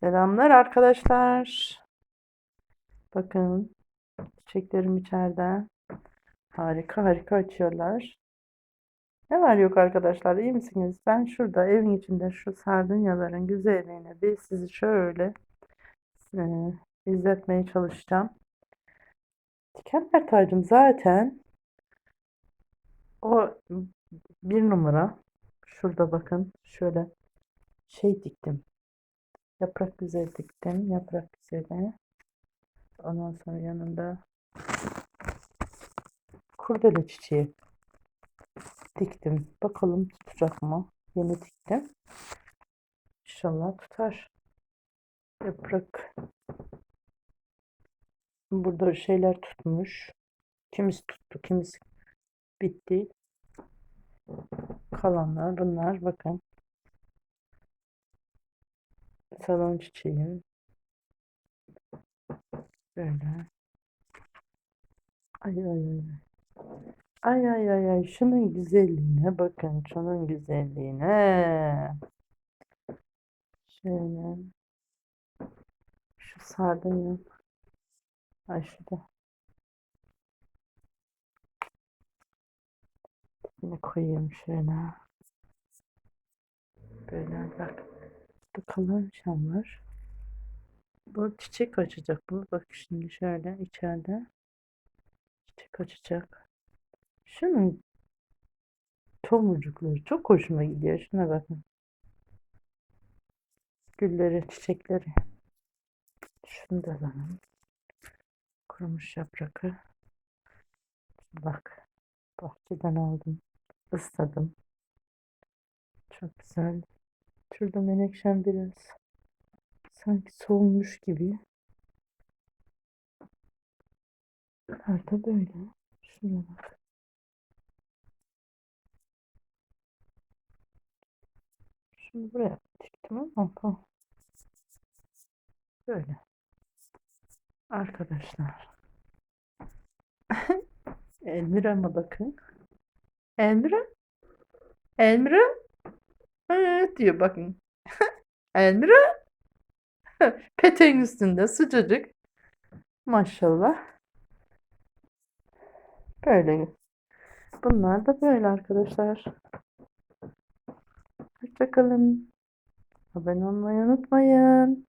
Selamlar arkadaşlar. Bakın çiçeklerim içeride. Harika harika açıyorlar. Ne var yok arkadaşlar iyi misiniz? Ben şurada evin içinde şu sardunyaların güzelliğini bir sizi şöyle e, izletmeye çalışacağım. Dikenler tacım zaten o bir numara. Şurada bakın şöyle şey diktim. Yaprak güzel diktim. Yaprak güzeli. Ondan sonra yanında kurdele çiçeği diktim. Bakalım tutacak mı? Yeni diktim. İnşallah tutar. Yaprak. Burada şeyler tutmuş. Kimisi tuttu, kimisi bitti. Kalanlar bunlar. Bakın. Salon çiçeğim. Böyle. Ay ay ay. Ay ay ay ay. Şunun güzelliğine bakın. Şunun güzelliğine. Şöyle. Şu sardunya. Ay şurada. Yine koyayım şöyle. Böyle bak. Kalan şam var. Bu çiçek açacak bu. Bak şimdi şöyle içeride çiçek açacak. Şunun tomurcukları çok hoşuma gidiyor. Şuna bakın. Gülleri, çiçekleri. Şunu da alalım. Kurumuş yaprakı. Bak. Bahçeden aldım. Isladım. Çok güzel. Şurada menekşem biraz sanki solmuş gibi. Bunlar da böyle. Şuna bak. Şimdi buraya diktim ama böyle. Arkadaşlar. Elmira'ma bakın. Elmira? Elmira? Evet diyor bakın. Elmira? Peteğin üstünde sıcacık. Maşallah. Böyle. Bunlar da böyle arkadaşlar. Hoşçakalın. Abone olmayı unutmayın.